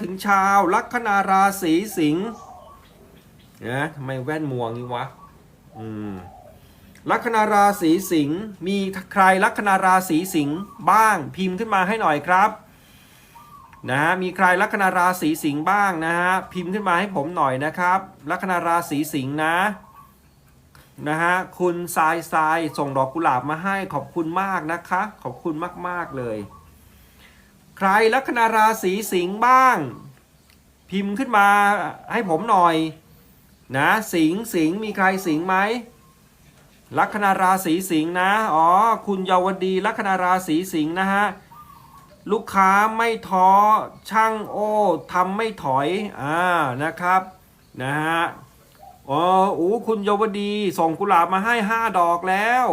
ถึงชาวลัคนาราศีสิงห์นะทำไมแว่นมัวงี้วะอืมลัคนาราศีสิงห์มีใครลัคนาราศีสิงห์บ้างพิมพ์ขึ้นมาให้หน่อยครับนะฮะมีใครลัคนาราศีสิงห์บ้างนะฮะพิมพ์ขึ้นมาให้ผมหน่อยนะครับ ลัคนาราศีสิงห์นะนะฮะคุณทรายทรายส่งดอกกุหลาบมาให้ขอบคุณมากนะคะ ขอบคุณมากๆเลย ใครลัคนาราศีสิงห์บ้าง พิมพ์ขึ้นมาให้ผมหน่อย นะสิงห์สิงห์มีใครสิงห์ไหมลัคนาราศีสิงห์นะอ๋อคุณเยาวดีลัคนาราศีสิงห์นะฮะลูกค้าไม่ท้อช่างโอ้ทำไม่ถอยอ่านะครับนะฮะอ๋ออูคุณเยาวดีส่งกุหลาบมาให้ 5 ดอกแล้ว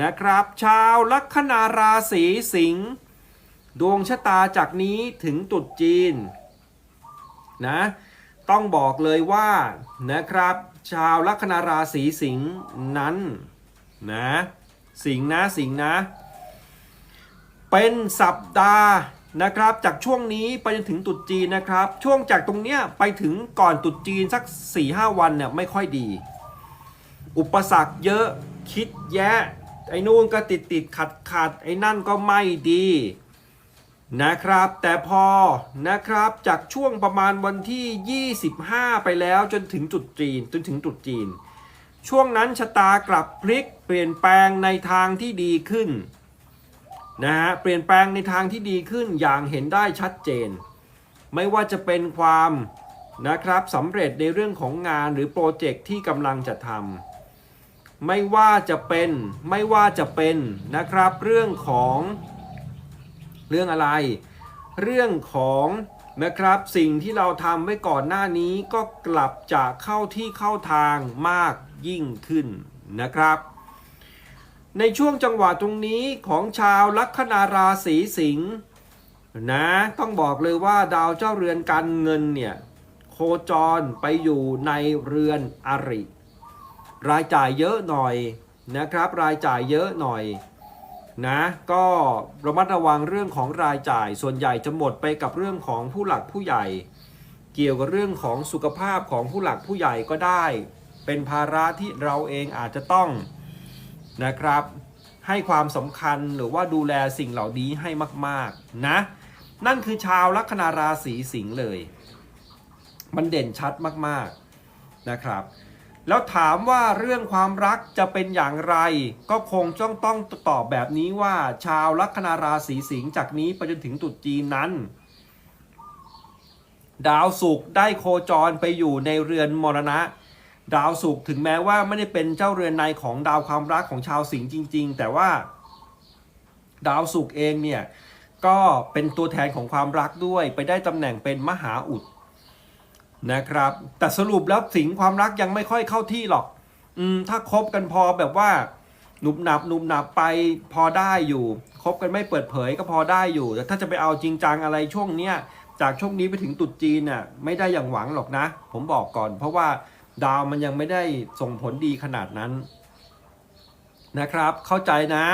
นะครับ ชาวลัคนาราศีสิงห์ ดวงชะตาจากนี้ถึงตรุษจีนนะต้องบอกเลยว่านะครับ ชาวลัคนาราศีสิงห์นั้นนะสิงห์นะสิงห์นะ เป็นสัปดาห์นะครับ จากช่วงนี้ไปจนถึงตรุษจีนนะครับ ช่วงจากตรงเนี้ยไปถึงก่อนตรุษจีนสัก4ี่ห้าวันเนี่ยไม่ค่อยดี อุปสรรคเยอะคิดแยะไอ้นู่นก็ติดติดขัดขัดไอ้นั่นก็ไม่ดี นะครับแต่พอนะครับจากช่วงประมาณวันที่ 25 ไปแล้วจนถึงจุดจีนจนถึงจุดจีน ช่วงนั้นชะตากลับพลิกเปลี่ยนแปลงในทางที่ดีขึ้นนะฮะเปลี่ยนแปลงในทางที่ดีขึ้นอย่างเห็นได้ชัดเจน ไม่ว่าจะเป็นความนะครับสำเร็จในเรื่องของงานหรือโปรเจกต์ที่กำลังจะทำไม่ว่าจะเป็นไม่ว่าจะเป็นนะครับเรื่องของ เรื่องอะไร เรื่องของนะครับสิ่งที่เราทำไว้ก่อนหน้านี้ก็กลับจะเข้าที่เข้าทางมากยิ่งขึ้นนะครับ ในช่วงจังหวะตรงนี้ของชาวลัคนาราศีสิงห์นะต้องบอกเลยว่าดาวเจ้าเรือนการเงินเนี่ยโคจรไปอยู่ในเรือนอริ รายจ่ายเยอะหน่อยนะครับ รายจ่ายเยอะหน่อย นะก็ระมัดระวังเรื่องของรายจ่าย ส่วนใหญ่จะหมดไปกับเรื่องของผู้หลักผู้ใหญ่ เกี่ยวกับเรื่องของสุขภาพของผู้หลักผู้ใหญ่ก็ได้ เป็นภาระที่เราเองอาจจะต้องนะครับ ให้ความสำคัญหรือว่าดูแลสิ่งเหล่านี้ให้มาก ๆ นะ นั่นคือชาวลัคนาราศีสิงห์เลย มันเด่นชัดมาก ๆนะครับ แล้วถามว่าเรื่องความรักจะเป็นอย่างไร ก็คงต้องต้องตอบแบบนี้ว่า ชาวลัคนาราศีสิงห์จากนี้ไปจนถึงตรุษจีนนั้น ดาวศุกร์ได้โคจรไปอยู่ในเรือนมรณะ ดาวศุกร์ถึงแม้ว่าไม่ได้เป็นเจ้าเรือนในของดาวความรักของชาวสิงห์จริง ๆ แต่ว่า ดาวศุกร์เองเนี่ยก็เป็นตัวแทนของความรักด้วยไปได้ตำแหน่งเป็นมหาอุด นะครับ แต่สรุปแล้วสิงความรักยังไม่ค่อยเข้าที่หรอก อืมถ้าคบกันพอแบบว่าหนุบหนับหนุบหนับไปพอได้อยู่คบกันไม่เปิดเผยก็พอได้อยู่แต่ถ้าจะไปเอาจริงจังอะไรช่วงเนี้ยจากช่วงนี้ไปถึงตรุษจีนน่ะไม่ได้อย่างหวังหรอกนะ ผมบอกก่อน เพราะว่าดาวมันยังไม่ได้ส่งผลดีขนาดนั้นนะครับ เข้าใจนะ